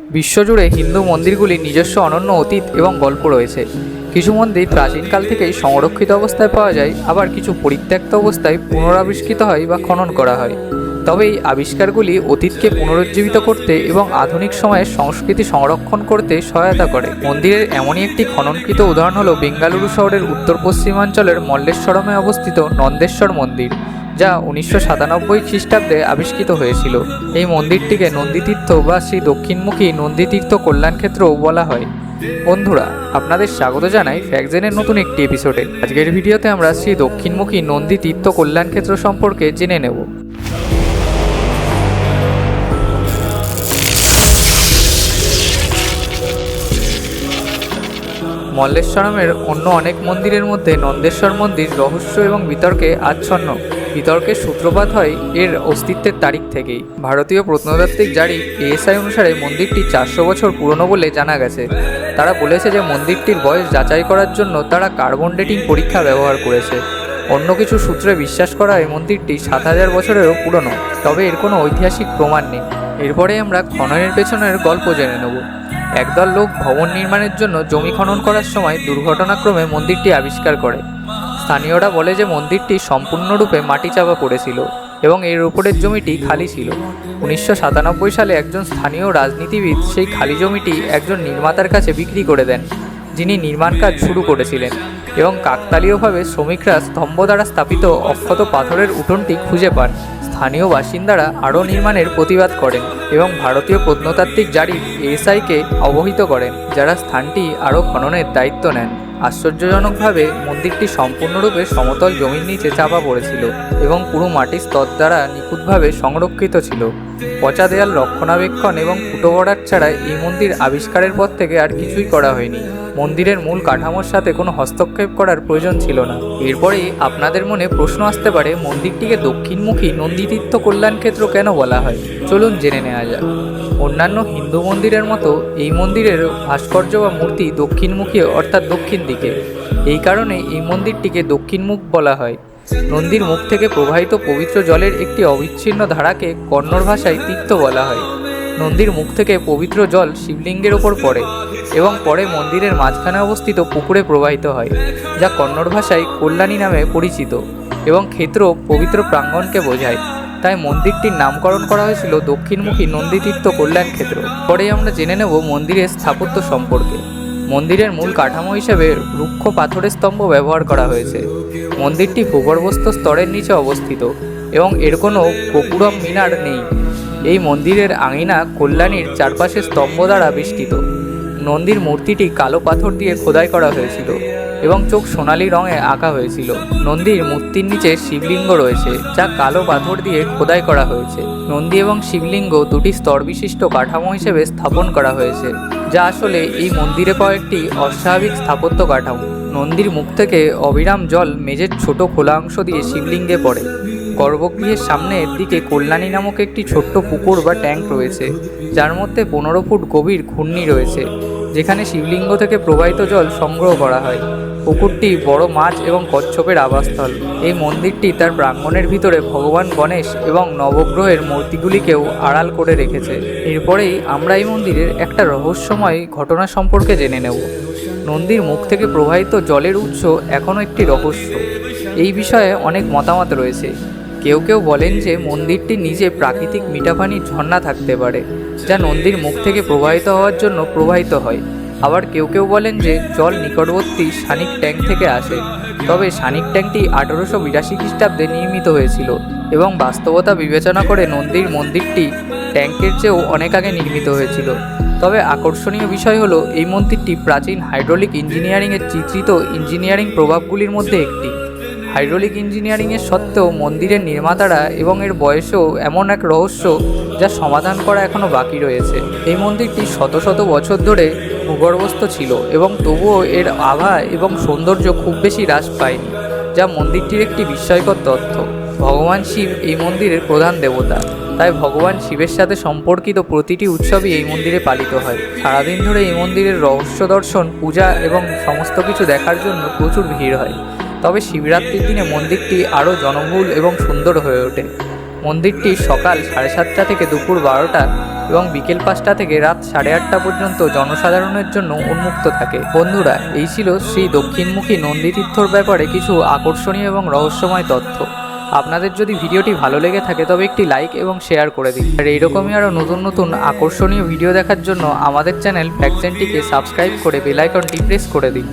বিশ্বজুড়ে হিন্দু মন্দিরগুলির নিজস্ব অনন্য অতীত এবং গল্প রয়েছে। কিছু মন্দির প্রাচীনকাল থেকেই সংরক্ষিত অবস্থায় পাওয়া যায়, আবার কিছু পরিত্যক্ত অবস্থায় পুনরাবিষ্কৃত হয় বা খনন করা হয়। তবে এই আবিষ্কারগুলি অতীতকে পুনরুজ্জীবিত করতে এবং আধুনিক সময়ে সংস্কৃতি সংরক্ষণ করতে সহায়তা করে। মন্দিরের এমনই একটি খননকৃত উদাহরণ হল বেঙ্গালুরু শহরের উত্তর পশ্চিমাঞ্চলের মল্লেশ্বরমে অবস্থিত নন্দেশ্বর মন্দির। যা উনিশশো সাতানব্বই খ্রিস্টাব্দে আবিষ্কৃত হয়েছিল। এই মন্দিরটিকে নন্দীতীর্থ বা শ্রী দক্ষিণমুখী নন্দীতীর্থ কল্যাণক্ষেত্রও বলা হয়। বন্ধুরা, আপনাদের স্বাগত জানাই ফ্যাকজেনের নতুন একটি এপিসোডে আজকের ভিডিওতে আমরা শ্রী দক্ষিণমুখী নন্দী তীর্থ কল্যাণক্ষেত্র সম্পর্কে জেনে নেব। মল্লেশ্বরমের অন্য অনেক মন্দিরের মধ্যে নন্দেশ্বর মন্দির রহস্য এবং বিতর্কে আচ্ছন্ন। বিতর্কের সূত্রপাত হয় এর অস্তিত্বের তারিখ থেকেই। ভারতীয় প্রত্নতাত্ত্বিক জারি এএসআই অনুসারে মন্দিরটি চারশো বছর পুরনো বলে জানা গেছে। তারা বলেছে যে মন্দিরটির বয়স যাচাই করার জন্য তারা কার্বন ডেটিং পরীক্ষা ব্যবহার করেছে। অন্য কিছু সূত্রে বিশ্বাস করা হয় মন্দিরটি সাত হাজার বছরেরও পুরনো, তবে এর কোনো ঐতিহাসিক প্রমাণ নেই। এরপরে আমরা খননের পেছনের গল্প জেনে নেব। একদল লোক ভবন নির্মাণের জন্য জমি খনন করার সময় দুর্ঘটনাক্রমে মন্দিরটি আবিষ্কার করে। স্থানীয়রা বলে যে মন্দিরটি সম্পূর্ণরূপে মাটি চাপা পড়েছিল এবং এর উপরের জমিটি খালি ছিল। উনিশশো সাতানব্বই সালে একজন স্থানীয় রাজনীতিবিদ সেই খালি জমিটি একজন নির্মাতার কাছে বিক্রি করে দেন, যিনি নির্মাণ কাজ শুরু করেছিলেন এবং কাকতালীয়ভাবে শ্রমিকরা স্তম্ভ দ্বারা স্থাপিত অক্ষত পাথরের উঠোনটি খুঁজে পান। স্থানীয় বাসিন্দারা আরও নির্মাণের প্রতিবাদ করেন এবং ভারতীয় প্রত্নতাত্ত্বিক জারি এএসআইকে অবহিত করেন, যারা স্থানটি আরও খননের দায়িত্ব নেন। আশ্চর্যজনকভাবে মন্দিরটি সম্পূর্ণরূপে সমতল জমির নিচে চাপা পড়েছিল এবং পুরো মাটির স্তর দ্বারা নিখুঁতভাবে সংরক্ষিত ছিল। পচা দেয়াল রক্ষণাবেক্ষণ এবং ফুটো বর্ডার ছাড়া এই মন্দির আবিষ্কারের পর থেকে আর কিছুই করা হয়নি। মন্দিরের মূল কাঠামোর সাথে কোনো হস্তক্ষেপ করার প্রয়োজন ছিল না। এরপরেই আপনাদের মনে প্রশ্ন আসতে পারে, মন্দিরটিকে দক্ষিণমুখী নন্দীতীর্থ কল্যাণ ক্ষেত্র কেন বলা হয়? চলুন জেনে নেওয়া যাক। অন্যান্য হিন্দু মন্দিরের মতো এই মন্দিরের ভাস্কর্য বা মূর্তি দক্ষিণমুখী অর্থাৎ দক্ষিণ দিকে। এই কারণে এই মন্দিরটিকে দক্ষিণমুখ বলা হয়। নন্দীর মুখ থেকে প্রবাহিত পবিত্র জলের একটি অবিচ্ছিন্ন ধারাকে কন্নড় ভাষায় তীর্থ বলা হয়। নন্দীর মুখ থেকে পবিত্র জল শিবলিঙ্গের ওপর পড়ে এবং পরে মন্দিরের মাঝখানে অবস্থিত পুকুরে প্রবাহিত হয়, যা কন্নড় ভাষায় কল্যাণী নামে পরিচিত এবং ক্ষেত্র পবিত্র প্রাঙ্গণকে বোঝায়। তাই মন্দিরটির নামকরণ করা হয়েছিল দক্ষিণমুখী নন্দীতীর্থ কল্যাণ ক্ষেত্র। পরে আমরা জেনে নেব মন্দিরের স্থাপত্য সম্পর্কে। মন্দিরের মূল কাঠামো হিসেবে রুক্ষ পাথরের স্তম্ভ ব্যবহার করা হয়েছে। মন্দিরটি ভূগর্ভস্থ স্তরের নিচে অবস্থিত এবং এর কোনো গোপুরম মিনার নেই। এই মন্দিরের আঙিনা কল্যাণীর চারপাশে স্তম্ভ দ্বারা বেষ্টিত। নন্দীর মূর্তিটি কালো পাথর দিয়ে খোদাই করা হয়েছিল। এবং চোখ সোনালী রঙে আঁকা হয়েছিল। নন্দীর মূর্তির নিচে শিবলিঙ্গ রয়েছে, যা কালো পাথর দিয়ে খোদাই করা হয়েছে। নন্দী এবং শিবলিঙ্গ দুটি স্তর বিশিষ্ট কাঠামো হিসেবে স্থাপন করা হয়েছে, যা আসলে এই মন্দিরে পাওয়া একটি অস্বাভাবিক স্থাপত্য কাঠামো। নন্দীর মুখ থেকে অবিরাম জল মেঝের ছোট খোলা অংশ দিয়ে শিবলিঙ্গে পড়ে। গর্ভগৃহের সামনের দিকে কল্যাণী নামক একটি ছোট্ট পুকুর বা ট্যাঙ্ক রয়েছে, যার মধ্যে পনেরো ফুট গভীর ঘূর্ণি রয়েছে, যেখানে শিবলিঙ্গ থেকে প্রবাহিত জল সংগ্রহ করা হয়। পুকুরটি বড় মাছ এবং কচ্ছপের আবাসস্থল। এই মন্দিরটি তার প্রাঙ্গণের ভিতরে ভগবান গণেশ এবং নবগ্রহের মূর্তিগুলিকেও আড়াল করে রেখেছে। এরপরেই আমরা এই মন্দিরের একটা রহস্যময় ঘটনা সম্পর্কে জেনে নেব। নন্দীর মুখ থেকে প্রবাহিত জলের উৎস এখনও একটি রহস্য। এই বিষয়ে অনেক মতামত রয়েছে। কেউ কেউ বলেন যে মন্দিরটি নিজে প্রাকৃতিক মিঠাপানির ঝর্ণা থাকতে পারে, যা নন্দীর মুখ থেকে প্রবাহিত হওয়ার জন্য প্রবাহিত হয়। আবার কেউ কেউ বলেন যে জল নিকটবর্তী সানিক ট্যাঙ্ক থেকে আসে। তবে সানিক ট্যাঙ্কটি আঠারোশো বিরাশি খ্রিস্টাব্দে নির্মিত হয়েছিল এবং বাস্তবতা বিবেচনা করে নন্দীর মন্দিরটি ট্যাঙ্কের চেয়েও অনেক আগে নির্মিত হয়েছিল। তবে আকর্ষণীয় বিষয় হলো, এই মন্দিরটি প্রাচীন হাইড্রোলিক ইঞ্জিনিয়ারিংয়ের চিত্রিত ইঞ্জিনিয়ারিং প্রভাবগুলির মধ্যে একটি। হাইড্রোলিক ইঞ্জিনিয়ারিংয়ের সত্ত্বেও মন্দিরের নির্মাতারা এবং এর বয়সেও এমন এক রহস্য যা সমাধান করা এখনও বাকি রয়েছে। এই মন্দিরটি শত শত বছর ধরে ভূগর্ভস্থ ছিল এবং তবুও এর আভা এবং সৌন্দর্য খুব বেশি হ্রাস পায়নি, যা মন্দিরটির একটি বিস্ময়কর তথ্য। ভগবান শিব এই মন্দিরের প্রধান দেবতা। তাই ভগবান শিবের সাথে সম্পর্কিত প্রতিটি উৎসবই এই মন্দিরে পালিত হয়। সারাদিন ধরে এই মন্দিরের রহস্য দর্শন, পূজা এবং সমস্ত কিছু দেখার জন্য প্রচুর ভিড় হয়। তবে শিবরাত্রির দিনে মন্দিরটি আরও জনবহুল এবং সুন্দর হয়ে ওঠে। মন্দিরটি সকাল সাড়ে সাতটা থেকে দুপুর বারোটা এবং বিকেল পাঁচটা থেকে রাত সাড়ে আটটা পর্যন্ত জনসাধারণের জন্য উন্মুক্ত থাকে। বন্ধুরা, এই ছিল শ্রী দক্ষিণমুখী নন্দীতীর্থর ব্যাপারে কিছু আকর্ষণীয় এবং রহস্যময় তথ্য। আপনাদের যদি ভিডিওটি ভালো লেগে থাকে, তবে একটি লাইক এবং শেয়ার করে দিন। আর এইরকমই আরও নতুন নতুন আকর্ষণীয় ভিডিও দেখার জন্য আমাদের চ্যানেল ভ্যাকসেনটিকে সাবস্ক্রাইব করে বেল আইকনটি প্রেস করে দিন।